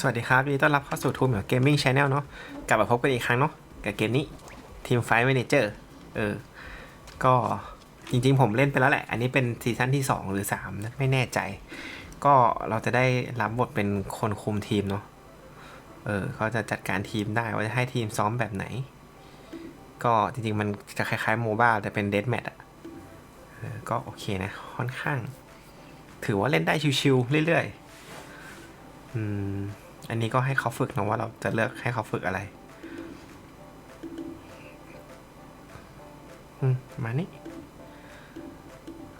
สวัสดีครับยินดีต้อนรับเข้าสู่ทูมเกมมิ่งชาแนลเนาะกลับมาพบกันอีกครั้งเนาะกับเกมนี้ทีมไฟ t ์ a ม a นเจอร์เออ ก็จริงๆผมเล่นไปแล้วแหละ อันนี้เป็นซีซั่นที่ 2 หรือ 3 นะไม่แน่ใจ ก็เราจะได้รับบทเป็นคนคุมทีมเนาะเออก็จะจัดการทีมได้ว่าจะให้ทีมซ้อมแบบไหน ก็จริงๆมันจะคล้ายๆโมบ้าแต่เป็นเด a แมทอะก็โอเคนะค่อนข้าง ถือว่าเล่นได้ชิวๆเรื่อยๆอืม อันนี้ก็ให้เขาฝึกนะว่าเราจะเลือกให้เขาฝึกอะไรอืมมานี่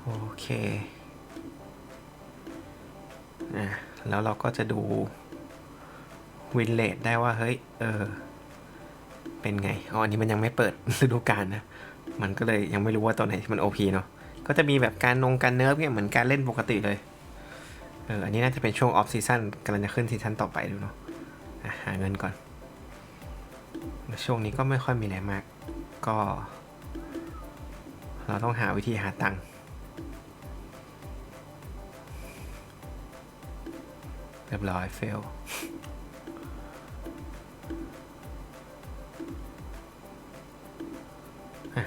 โอเคอะแล้วเราก็จะดูวินเลดได้ว่า เฮ้ย เออ เป็นไง อ๋อ อันนี้มันยังไม่เปิดฤดูกาลนะ มันก็เลยยังไม่รู้ว่าตัวไหนที่มันโอพเนาะ ก็จะมีแบบการนงการเนิร์ฟเนี่ยเหมือนการเล่นปกติเลย เอออันนี้น่าจะเป็นช่วงออฟซีซั่นกำลังจะขึ้นซีซั่นต่อไปดูเนาะหาเงินก่อน ช่วงนี้ก็ไม่ค่อยมีอะไรมาก ก็ เราต้องหาวิธีหาตังค์เรียบร้อยเฟล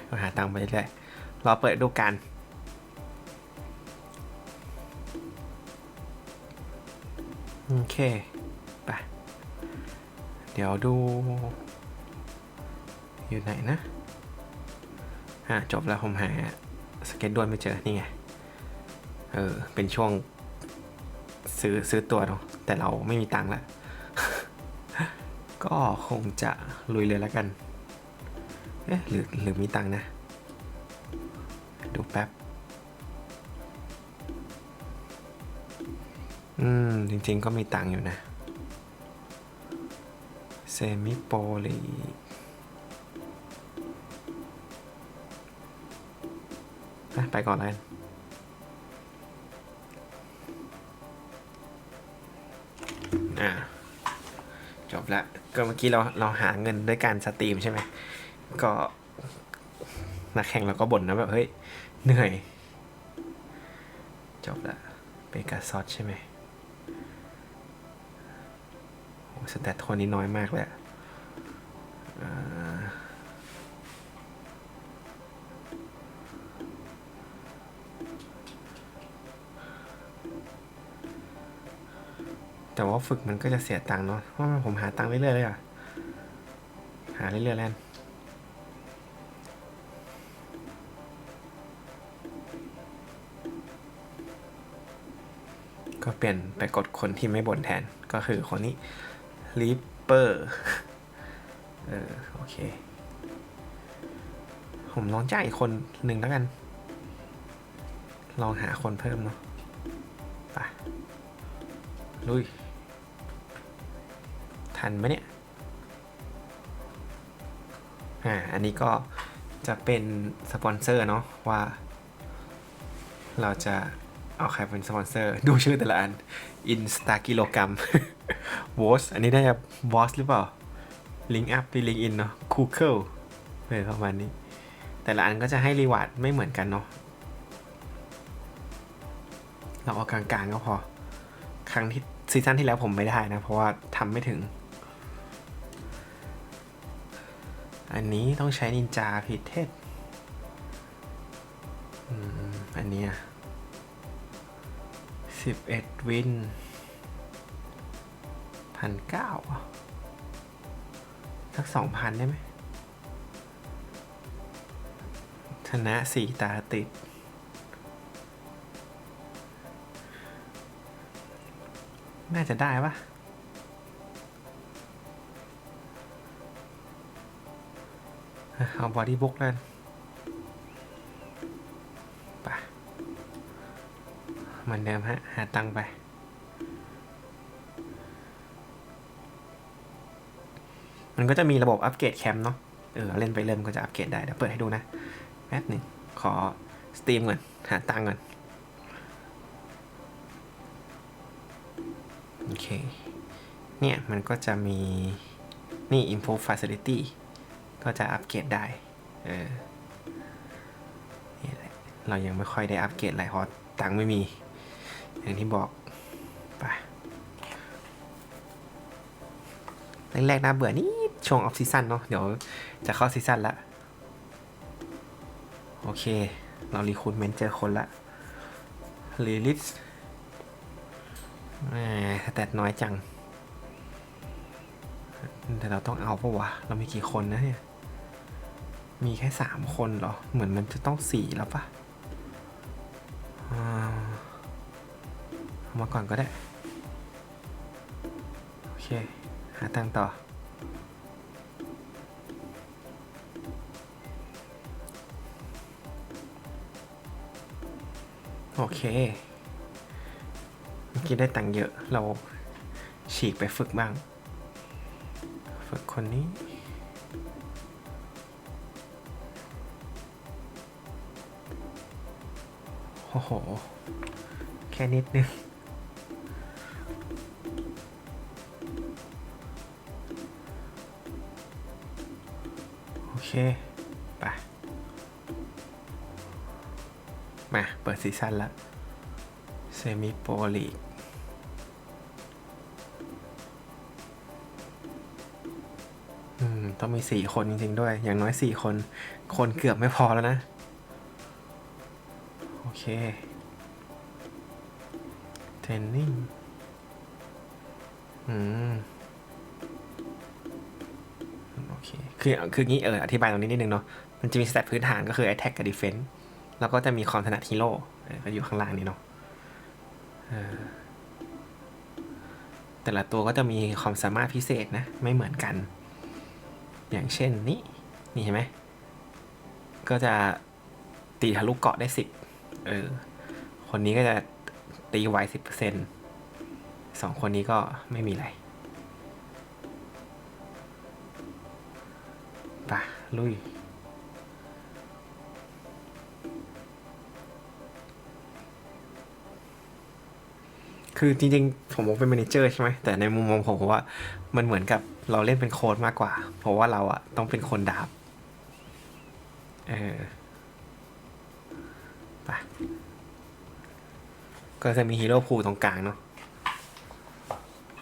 ก็หาตังค์ไปเรื่อยรอเปิดดูกา โอเค ไป เดี๋ยวดู อยู่ไหนนะอะจบแล้วผมหาสเก็ตด้วนไม่เจอ นี่ไง เออ เป็นช่วงซื้อซื้อตัวเนาะแต่เราไม่มีตังค์ละก็คงจะลุยเลยแล้วกัน เอ๊ะหรือหรือมีตังค์นะ ดูแป๊บ อืม จริงๆก็มีตังอยู่นะ เซมิโปลีไปก่อนเลยอ่าจบละก็เมื่อกี้เราเราหาเงินด้วยการสตรีมใช่ไหม ก็นักแข่งเราก็บ่นนะแบบ เฮ้ย เหนื่อย จบละเปกาซอสใช่ไหม สแตทโทนนี้น้อยมากเละแต่ว่าฝึกมันก็จะเสียตังค์เนาะเพราะผมหาตังค์เรื่อยๆเลยอะหาเรื่อยๆแล้วกันก็เปลี่ยนไปกดคนที่ไม่บ่นแทนก็คือคนนี้ ลิปเปอร์เออโอเค ผมลองจ้างอีกคนหนึ่งแล้วกัน ลองหาคนเพิ่มเนาะไปลุย ทันไหมเนี่ยอ่าอันนี้ก็จะเป็นสปอนเซอร์เนาะว่า เราจะ เอาใครเป็นสปอนเซอร์ ดูชื่อแต่ละอันอินสตากิโลกรัมวอสอันนี้ได้จะวอสหรือเปล่าลิงก์อัพหรือลิงก์อินเนาะคูเคิลเลยประมาณนี้ แต่ละอันก็จะให้รีวาร์ดไม่เหมือนกันเนาะเราเอากลางๆก็พอ ครั้งที่ซีซั่นที่แล้วผมไม่ได้นะ เพราะว่าทำไม่ถึง อันนี้ต้องใช้นินจาพิเทศอันนี้ สิบเอ็ดวินพันเก้าสักสองพันได้ไหมชนะสี่ตาติด น่าจะได้ปะเอาบอดี้บุ๊กแล้ว เหมือนเดิมฮะ หาตังไป มันก็จะมีระบบอัปเกรดแคมป์เนาะ เออ เล่นไปเริ่มก็จะอัปเกรดได้ เดี๋ยวเปิดให้ดูนะแป๊บหนึ่งขอสตรีมก่อน หาตังก่อน โอเค เนี่ย มันก็จะมี นี่ improve facility ก็จะอัปเกรดได้ เออเรายังไม่ค่อยได้อัปเกรดอะไรเพราะตังไม่มี อย่างที่บอกไปแรกๆน่าเบื่อนี่ช่วงออฟซีซั่นเนาะเดี๋ยวจะเข้าซีซั่นละโอเค เรารีคูดเมนเจอคนละลีลิสแหมสแตทน้อยจัง แต่เราต้องเอาปะวะ เรามีกี่คนนะเนี่ย มีแค่สามคนเหรอ เหมือนมันจะต้องสี่แล้วปะอ่า มาก่อนก็ได้ โอเค หาตังต่อ โอเค เมื่อกี้ได้ตังเยอะ เราฉีกไปฝึกบ้าง ฝึกคนนี้โอ้โห แค่นิดนึง ไป มา เปิดซีซั่นละเซมิโปลีกอืมต้องมีสี่คนจริง ๆ ด้วย อย่างน้อยสี่คน คนเกือบไม่พอแล้วนะ โอเค เทรนนิ่ง อืม คือคืองี้เอออธิบายตรงนี้นิดนึงเนาะมันจะมีสเตตพื้นฐานก็คือ attack กับ defense แล้วก็จะมีความถนัดฮีโร่ก็อยู่ข้างล่างนี้เนาะเออแต่ละตัวก็จะมีความสามารถพิเศษนะ ไม่เหมือนกัน อย่างเช่นนี้ นี่เห็นไหม ก็จะตีทะลุเกาะได้สิบเออ คนนี้ก็จะตีไวสิบเปอร์เซ็นสองคนนี้ก็ไม่มีอะไร ลุยคือจริงๆ ผมมองเป็นแมนเจอร์ใช่ไหมแต่ในมุมมองผมผมว่ามันเหมือนกับเราเล่นเป็นโค้ดมากกว่า เพราะว่าเราอะต้องเป็นคนดาบเออไปก็จะมีฮีโร่พูตรงกลางเนาะ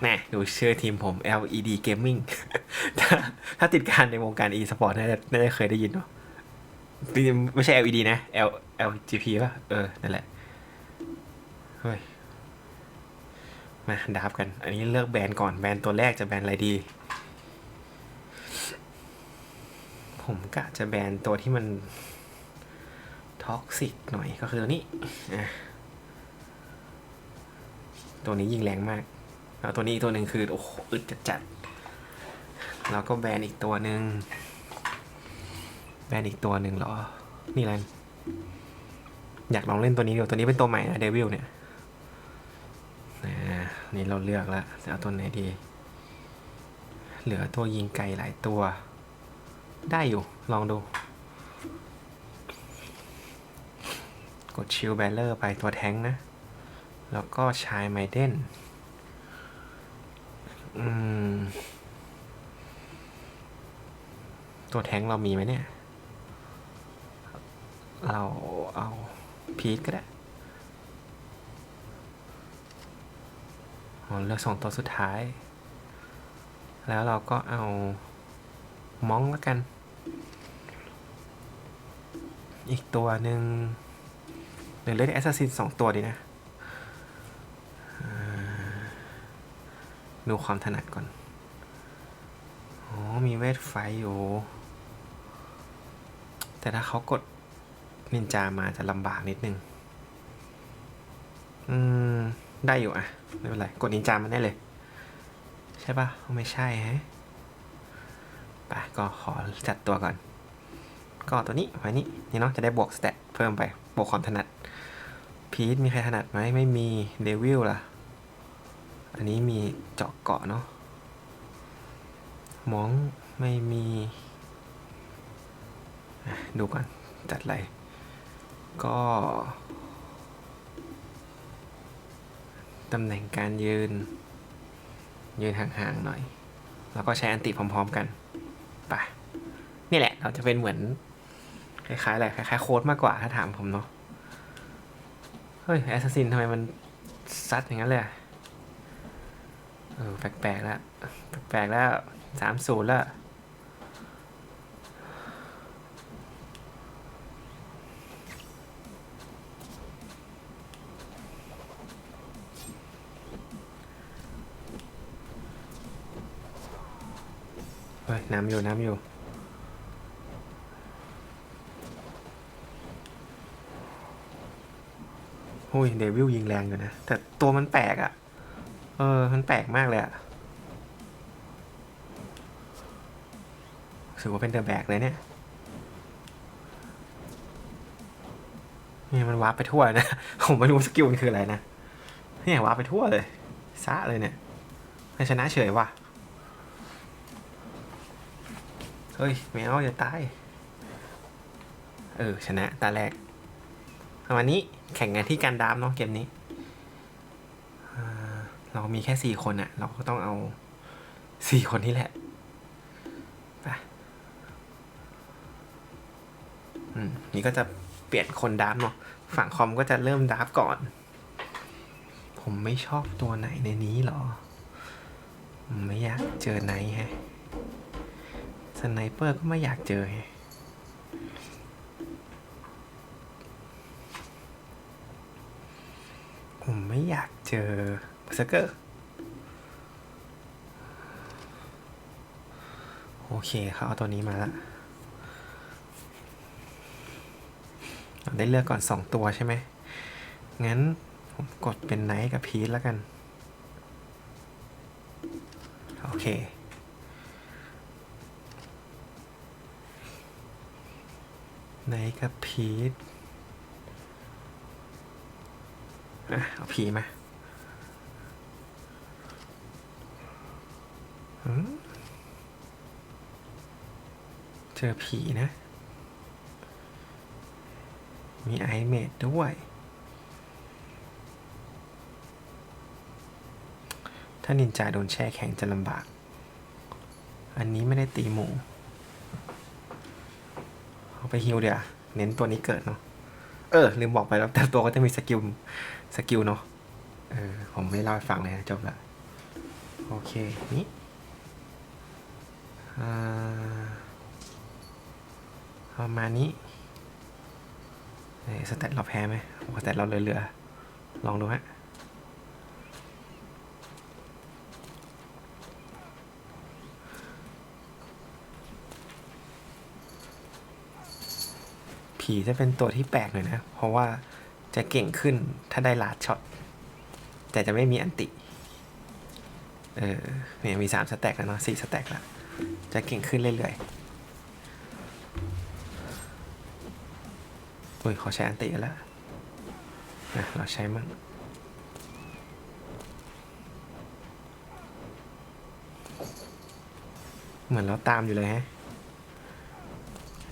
แน่ดูชื่อทีมผม LED Gaming ถ้าถ้าติดการในวงการ e-sport น่าจะน่าจะเคยได้ยินเนาะไม่ใช่ LED นะ L LGP ป่ะ เออ นั่นแหละ เฮ้ย มาดับกัน อันนี้เลือกแบรนด์ก่อน แบรนด์ตัวแรกจะแบรนด์อะไรดี ผมกะจะแบรนด์ตัวที่มันท็อกซิกหน่อยก็คือตัวนี้ ตัวนี้ยิงแรงมาก แล้วตัวนี้อีกตัวหนึ่งคือ โอ้โหอึดจัดจัดๆแล้วก็แบรนด์อีกตัวหนึ่งแบรนด์อีกตัวหนึ่งเหรอ นี่อะไรอยากลองเล่นตัวนี้เดูตัวนี้เป็นตัวใหม่นะเดวิลเนี่ยอ่านี่เราเลือกแล้วจะเอาตัวไหนดี เหลือตัวยิงไกลหลายตัว ได้อยู่ ลองดู กดชิลแบลเลอร์ไปตัวแท้งนะ แล้วก็ชายไมเดน ตัวแท้งเรามีไหมเนี่ย เราเอาพีทก็ได้เลือกสองตัวสุดท้าย แล้วเราก็เอามองแล้วกัน อีกตัวหนึ่งหรือเล่นแอสซัสซินสองตัวดีนะอ่า ดูความถนัดก่อน อ๋อ มีเวทไฟอยู่ แต่ถ้าเขากดนินจามาจะลำบากนิดนึง อืม ได้อยู่อะ ไม่เป็นไร กดนินจามันได้เลย ใช่ปะไม่ใช่ฮะไปก็ขอจัดตัวก่อน ก็ตัวนี้ไว้นี้นี่เนาะจะได้บวกสเตตเพิ่มไป บวกความถนัด พีทมีใครถนัดไหมไม่มีเดวิลล่ะ อันนี้มีเจาะเกาะเนาะมองไม่มี ดูก่อน จัดอะไร ก็ตำแหน่งการยืน ยืนห่างๆหน่อย แล้วก็ใช้อันติพร้อมๆกันไปนี่แหละ เราจะเป็นเหมือน คล้ายๆอะไรคล้ายๆโค้ดมากกว่าถ้าถามผมเนาะ เฮ้ย แอสซัสซินทำไมมันซัดอย่างนั้นเลยอะ แปลกๆแล้วแปลกๆแล้วสามศูนย์แล้วเฮ้ยน้ำอยู่น้ำอยู่หุ้ย เดวิลยิงแรงอยู่นะ แต่ตัวมันแปลกอะ่ะ เออมันแปลกมากเลยอะ่ะรู้สึกว่าเป็นเดอะแบกเลยเนี่ย นี่มันวาร์ปไปทั่วนะ ผมไม่รู้สกิลมันคืออะไรนะ เนี่ยวาร์ปไปทั่วเลยซะเลยเนี่ยให้ชนะเฉยว่ะ เฮ้ยแมวอย่าตาย เออ ชนะตาแรกประมาณนี้แข่งกันที่การดามเนาะเกมนี้ เรามีแค่สี่คนอะเราก็ต้องเอาสี่คนนี้แหละไปอืมนี่ก็จะเปลี่ยนคนดามเนาะฝั่งคอมก็จะเริ่มดาฟก่อน ผมไม่ชอบตัวไหนในนี้หรอผมไม่อยากเจอไหนแฮะสไนเปอร์ก็ไม่อยากเจอไงผมไม่อยากเจอ ซอร์เกอร์โอเคเขาเอาตัวนี้มาละเราได้เลือกก่อนสองตัวใช่ไหม งั้นผมกดเป็นไนท์กับพีทแล้วกัน โอเคไหนกับพีทอะ เอาผีมา เจอผีนะ มีไอเมดด้วย ถ้านินจาโดนแช่แข็งจะลำบาก อันนี้ไม่ได้ตีหมูเอาไปฮิวเดี๋ยวเน้นตัวนี้เกิดเนาะ เออ ลืมบอกไปแล้ว แต่ตัวก็จะมีสกิล สกิลเนาะ เออ ผมไม่เล่าให้ฟังเลยนะจบละ โอเค นี่ ประมาณนี้เอ้ยสแตทเราแพ้ไหมสแตทเราเหลือๆลองดูฮะผีจะเป็นตัวที่แปลกหน่อยนะ เพราะว่าจะเก่งขึ้นถ้าได้ลาดช็อต แต่จะไม่มีอันติ เออเนี่ยมีสามสแต็กแล้วเนาะสี่สแต็กแล้ว จะเก่งขึ้นเรื่อยๆอุ้ยขอใช้อันติแล้วนะเราใช้มั่งเหมือนเราตามอยู่เลยฮะ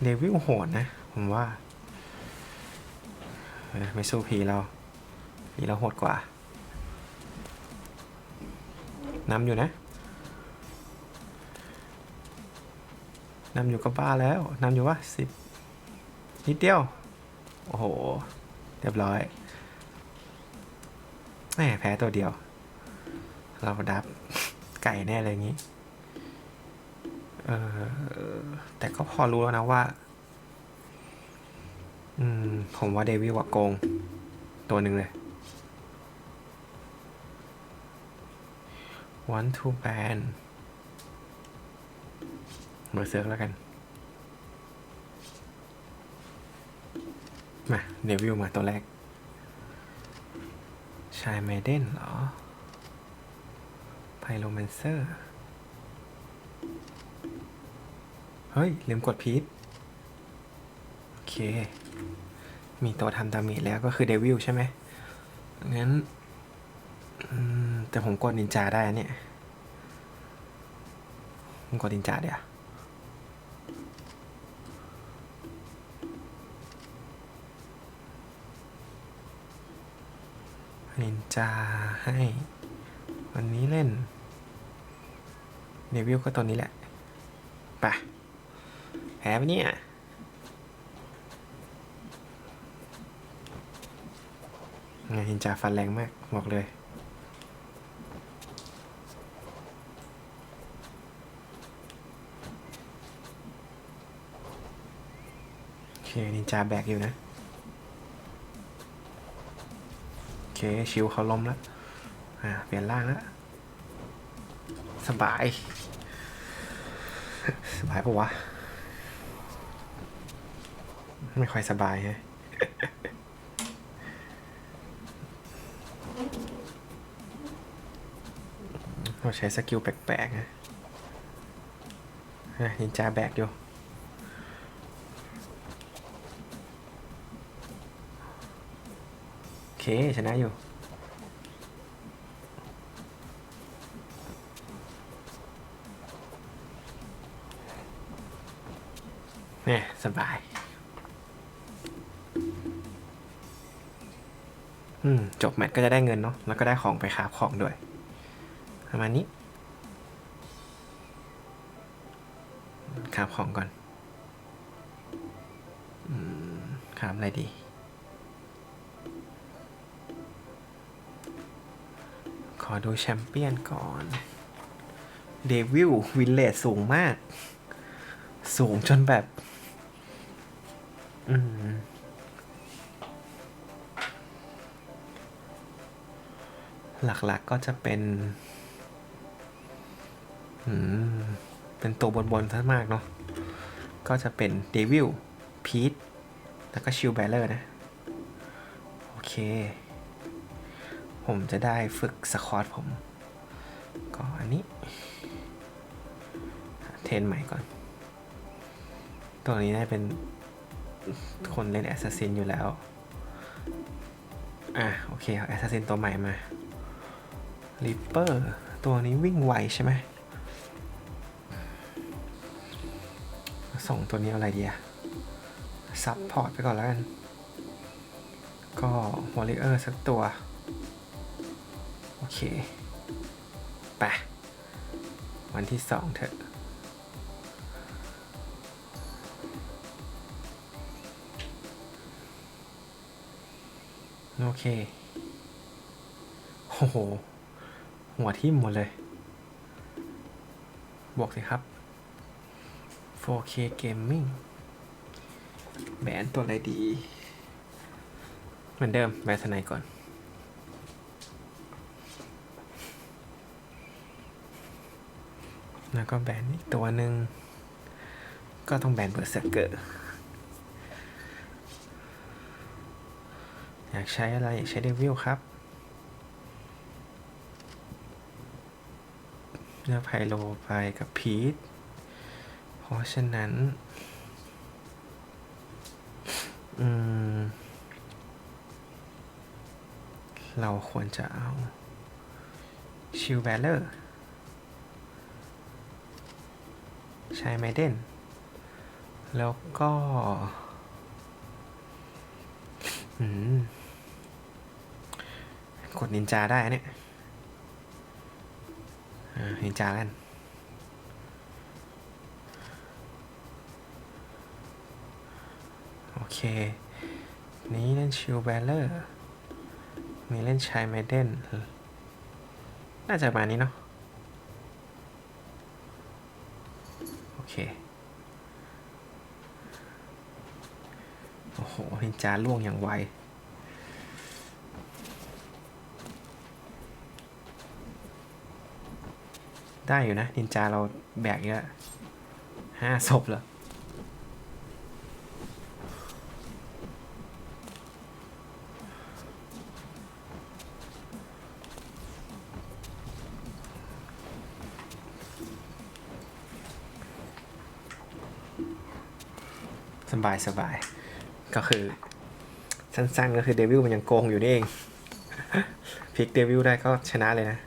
เดวิลโหดนะ ผมว่า ไม่สู้พีเราพีเราโหดกว่า นำอยู่นะ นำอยู่ก็บ้าแล้วนำอยู่ว่าสิบนิดเดียว โอ้โห เรียบร้อยแหมแพ้ตัวเดียว เราดับไก่แน่เลยงี้ เออแต่ก็พอรู้แล้วนะว่า อืม ผมว่าเดวิลว่าโกง ตัวหนึ่งเลย one to ban เบอร์เซิร์กแล้วกัน มาเดวิลมาตัวแรก ชายไมเดนเหรอ ไพโรแมนเซอร์ เฮ้ย ลืมกดพีทโอเค มีตัวทำดาเมจแล้วก็คือเดวิลใช่ไหมงั้นแต่ผมกดนินจาได้เนี่ยผมกดนินจาเดี๋ยว เนจาให้ วันนี้เล่นเนวิลก็ตัวนี้แหละปะแพ้เนี่ยงนเห็นจาฟันแรงมากบอกเลยเคนจาแบกอยู่นะ เค ชิวเขาล้มแล้ว อ่า เปลี่ยนร่างแล้ว สบาย สบายปะวะ ไม่ค่อยสบายฮะเราใช้สกิลแปลกๆนะอะนินจาแบกอยู่ โอเค ชนะอยู่ เนี่ย สบาย อืม จบแมตช์ก็จะได้เงินเนาะ แล้วก็ได้ของไปคาบของด้วย ประมาณนี้คาบของก่อน อืมคาบอะไรดี ดูแชมเปี้ยนก่อน เดวิลวินเลจสูงมาก สูงจนแบบ อืมหลักๆก็จะเป็น อืม เป็นตัวบนๆซะมากเนาะ ก็จะเป็นเดวิลพีทแล้วก็ชิลแบลเลอร์นะ โอเค ผมจะได้ฝึกสควอตผม ก็อันนี้ เทรนใหม่ก่อน ตัวนี้ได้เป็นคนเล่นแอสซัสซินอยู่แล้ว อะ โอเคเอาแอสซัสซินตัวใหม่มาริปเปอร์ตัวนี้วิ่งไวใช่ไหมส่งตัวนี้อะไรดีอะซับพอร์ตไปก่อนแล้วกัน ก็วอลเลเยอร์สักตัว เคไปวันที่สองเถอะโอเค โอ้โห หัวทิ่มหมดเลยบอกสิครับ 4K Gaming แบนตัวอะไรดี เหมือนเดิมแบนสไนก่อน แล้วก็แบนอีกตัวหนึ่ง ก็ต้องแบนเบอร์เซอร์เกอร์อยากใช้อะไร อยากใช้เดวิลครับ เลือกไพโลไปกับพีทเพราะฉะนั้น อืม เราควรจะเอาชิลแวลเลอร์ ใช้ไมเดนแล้วก็อืมกดนินจาได้เนี่ยนินจากันโอเค นี้เล่นชิลแบลเลอร์ มีเล่นชายไมเดนน่าจะมานี้เนาะ โอ เคโอ้โหนินจาล่วงอย่างไวได้อยู่นะนินจาเราแบกเยอะห้าศพเหรอ บายสบาย ก็คือ สั้นๆ ก็คือเดวิลมันยังโกงอยู่นี่เองพลิกเดวิลได้ก็ชนะเลยนะ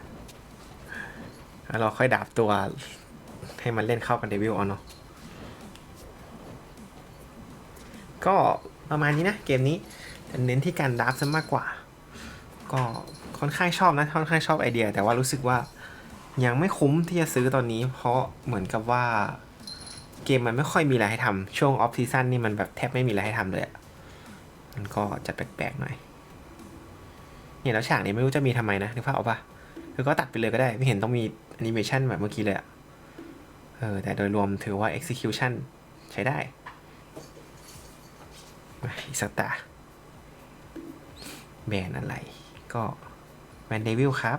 แล้วเราค่อยดาบตัวให้มันเล่นเข้ากับเดวิลเอาเนาะก็ประมาณนี้นะ เกมนี้เน้นที่การดาบซะมากกว่า ก็ค่อนข้างชอบนะ ค่อนข้างชอบไอเดีย แต่ว่ารู้สึกว่ายังไม่คุ้มที่จะซื้อตอนนี้ เพราะเหมือนกับว่า เกมมันไม่ค่อยมีอะไรให้ทำช่วงออฟซีซั่นนี่มันแบบแทบไม่มีอะไรให้ทำเลยอะมันก็จะแปลกๆหน่อยเนี่ยแล้วฉากนี้ไม่รู้จะมีทำไมนะนึกภาพออกปะคือก็ตัดไปเลยก็ได้ ไม่เห็นต้องมีแอนิเมชันแบบเมื่อกี้เลยอะเออแต่โดยรวมถือว่า execution ใช้ได้อีสักตาแบรนด์อะไร ก็แบรนด์เดวิลครับ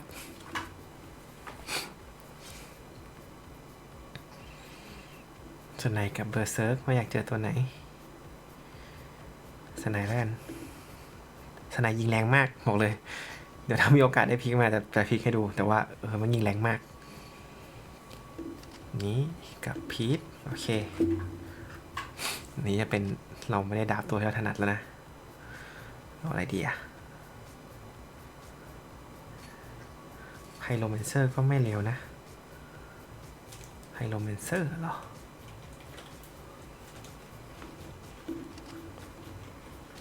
สไนกับเบอร์เซิร์กว่าอยากเจอตัวไหน สไนแล้วกันสไนยิงแรงมากบอกเลย เดี๋ยวถ้ามีโอกาสได้พลิกมาจะจะพลิกให้ดู แต่ว่าเออมันยิงแรงมาก นี้กับพีทโอเค นี้จะเป็นเราไม่ได้ดับตัวที่เราถนัดแล้วนะเอาอะไรดีอะไฮโลเมนเซอร์ก็ไม่เร็วนะไฮโลเมนเซอร์หรอ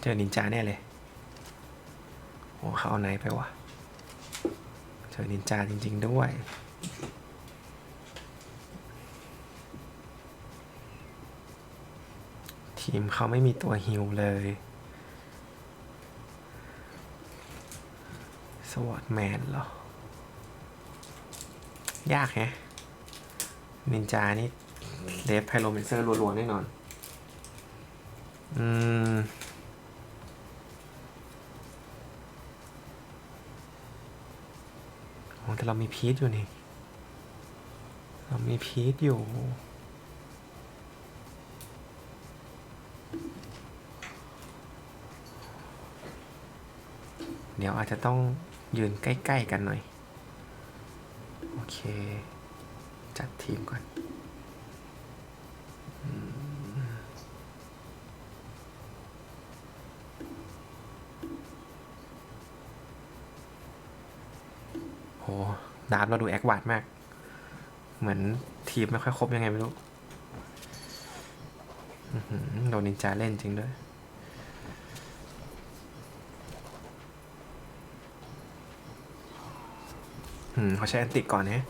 เจอนินจาแน่เลยโอ้เขาเอาไหนไปวะ เจอนินจาจริง ๆ ด้วย ทีมเขาไม่มีตัวฮิลเลย สวอตแมนเหรอ ยากแฮะ นินจานี่เดฟไพโรเมนเซอร์รัวๆแน่นอน อืม โอ้ แต่เรามีพีทอยู่นี่ เรามีพีทอยู่ เดี๋ยวอาจจะต้องยืนใกล้ ๆ กันหน่อย โอเค จัดทีมก่อน ดาบเราดูแอควาดมาก เหมือนทีมไม่ค่อยครบยังไงไม่รู้โดนนินจาเล่นจริงด้วย อืมเขาใช้แอนติกก่อนนะ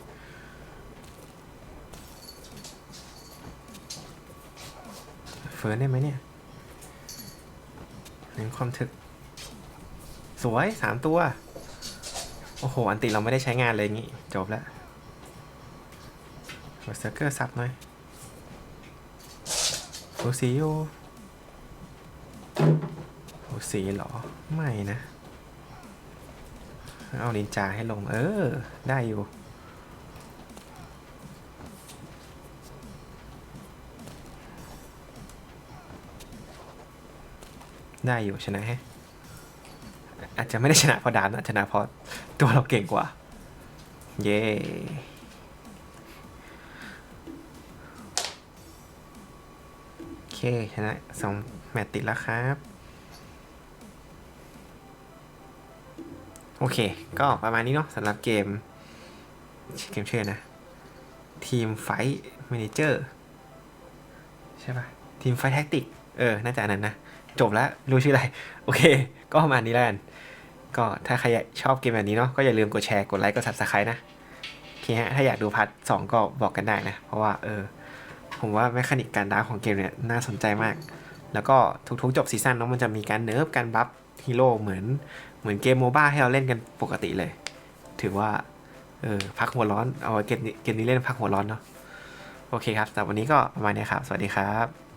เฟิร์นได้ไหมเนี่ยเน้นความถึก สวยสามตัว โอ้โห อันติเราไม่ได้ใช้งานเลยงี้ จบแล้วหัวเซอร์เกอร์ซับหน่อยโอซีโอโอซีเหรอ ไม่นะ เอานินจาให้ลง เออ ได้อยู่ได้อยู่ชนะแฮะ อาจจะไม่ได้ชนะเพราะดานนะชนะเพราะตัวเราเก่งกว่า เย้โอเคชนะสองแมตติดแล้วครับ โอเค ก็ประมาณนี้เนาะสำหรับเกม เกมชื่อนะ ทีมไฟท์แมเนเจอร์ใช่ปะทีมไฟท์แท็กติก เออ น่าจะอันนั้นนะ จบแล้ว รู้ชื่ออะไร โอเค ก็ประมาณนี้แล้วกัน ก็ถ้าใครชอบเกมแบบนี้เนาะก็อย่าลืมกดแชร์กดไลค์กด subscribe นะโอเคฮะถ้าอยากดูพาร์ทสองก็บอกกันได้นะ เพราะว่าเออผมว่าแมคานิกการดาวของเกมเนี่ยน่าสนใจมาก แล้วก็ทุกๆจบซีซั่นเนาะมันจะมีการเนิร์ฟการบัฟฮีโร่เหมือนเหมือนเกมโมบ้าให้เราเล่นกันปกติเลย ถือว่าเออพักหัวร้อนเอาเกมนี้เกมนี้เล่นพักหัวร้อนเนาะโอเคครับสำหรับวันนี้ก็ประมาณนี้ครับ สวัสดีครับ